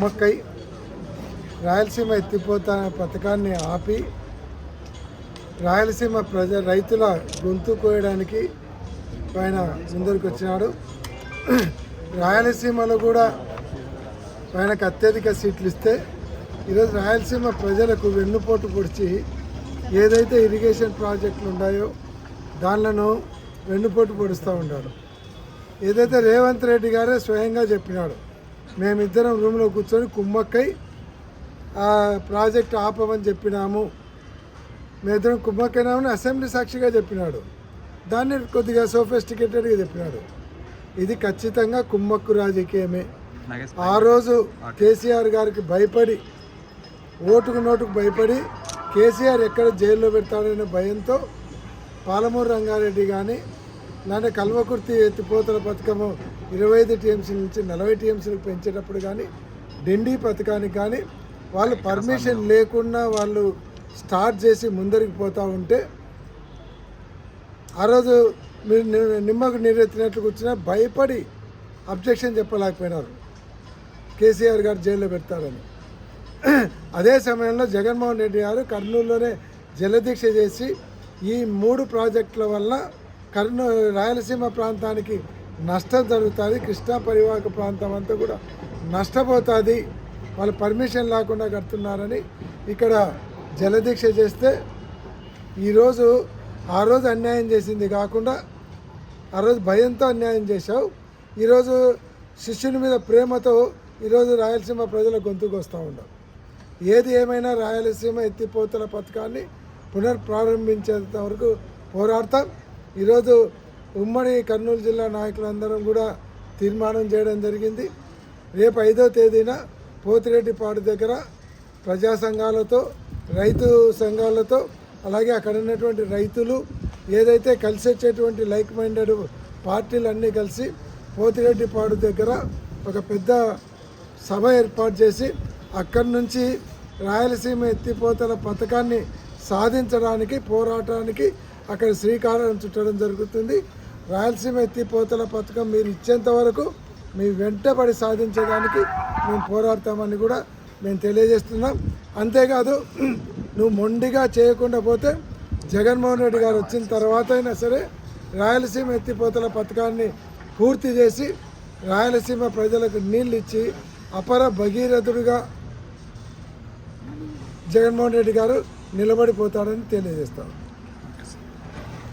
మొక్కై రాయలసీమ ఎత్తిపోత పథకాన్ని ఆపి రాయలసీమ ప్రజ రైతుల గొంతు కోయడానికి ఆయన ముందరికి వచ్చినాడు రాయలసీమలో కూడా ఆయనకు అత్యధిక సీట్లు ఇస్తే ఈరోజు రాయలసీమ ప్రజలకు వెన్నుపోటు పొడిచి ఏదైతే ఇరిగేషన్ ప్రాజెక్టులు ఉన్నాయో దానిలను వెన్నుపోటు పొడుస్తూ ఉన్నాడు ఏదైతే రేవంత్ రెడ్డి గారే స్వయంగా చెప్పినాడు మేమిద్దరం రూమ్లో కూర్చొని కుమ్మక్కై ఆ ప్రాజెక్ట్ ఆపమని చెప్పినాము. మేమిద్దరం కుమ్మక్కైనామని అసెంబ్లీ సాక్షిగా చెప్పినాడు. దాన్ని కొద్దిగా సోఫిస్టికేటెడ్గా చెప్పినాడు. ఇది ఖచ్చితంగా కుమ్మక్కు రాజకీయమే. ఆ రోజు కేసీఆర్ గారికి భయపడి ఓటుకు నోటుకు భయపడి కేసీఆర్ ఎక్కడ జైల్లో పెడతాడనే భయంతో పాలమూరు రంగారెడ్డి కానీ లేదంటే కల్వకుర్తి ఎత్తిపోతల పథకము ఇరవై ఐదు టీఎంసీ నుంచి నలభై టీఎంసీలకు పెంచేటప్పుడు కానీ డిండి పథకానికి కానీ వాళ్ళు పర్మిషన్ లేకుండా వాళ్ళు స్టార్ట్ చేసి ముందరికి పోతూ ఉంటే ఆ రోజు మీరు నిమ్మకు నీరెత్తినట్లు కూర్చున్నా భయపడి అబ్జెక్షన్ చెప్పలేకపోయినారు. కేసీఆర్ గారు జైల్లో పెడతారని. అదే సమయంలో జగన్మోహన్ రెడ్డి గారు కర్నూలులోనే జలదీక్ష చేసి ఈ మూడు ప్రాజెక్టుల వల్ల కర్నూ రాయలసీమ ప్రాంతానికి నష్టం జరుగుతుంది కృష్ణా పరివాహక ప్రాంతం అంతా కూడా నష్టపోతుంది. వాళ్ళు పర్మిషన్ లేకుండా కడుతున్నారని ఇక్కడ జలదీక్ష చేస్తే ఈరోజు ఆ రోజు అన్యాయం చేసింది కాకుండా ఆ రోజు భయంతో అన్యాయం చేశావు. ఈరోజు శిష్యుని మీద ప్రేమతో ఈరోజు రాయలసీమ ప్రజల గొంతుకు వస్తూ ఉండవు ఏది ఏమైనా రాయలసీమ ఎత్తిపోతల పథకాన్ని పునర్ప్రారంభించేంత వరకు పోరాడతాం. ఈరోజు ఉమ్మడి కర్నూలు జిల్లా నాయకులందరం కూడా తీర్మానం చేయడం జరిగింది. రేపు ఐదో తేదీన పోతిరెడ్డిపాడు దగ్గర ప్రజా సంఘాలతో రైతు సంఘాలతో అలాగే అక్కడ ఉన్నటువంటి రైతులు ఏదైతే కలిసి వచ్చేటువంటి లైక్ మైండెడ్ పార్టీలు అన్నీ కలిసి పోతిరెడ్డిపాడు దగ్గర ఒక పెద్ద సభ ఏర్పాటు చేసి అక్కడి నుంచి రాయలసీమ ఎత్తిపోతల పథకాన్ని సాధించడానికి పోరాటానికి అక్కడ శ్రీకారం చుట్టడం జరుగుతుంది. రాయలసీమ ఎత్తిపోతల పథకం మీరు ఇచ్చేంత వరకు మీ వెంటబడి సాధించడానికి మేము పోరాడతామని కూడా మేము తెలియజేస్తున్నాం. అంతేకాదు నువ్వు మొండిగా చేయకుండా పోతే జగన్మోహన్ రెడ్డి గారు వచ్చిన తర్వాత అయినా సరే రాయలసీమ ఎత్తిపోతల పథకాన్ని పూర్తి చేసి రాయలసీమ ప్రజలకు నీళ్ళు ఇచ్చి అపర భగీరథుడిగా జగన్మోహన్ రెడ్డి గారు నిలబడిపోతాడని తెలియజేస్తాం.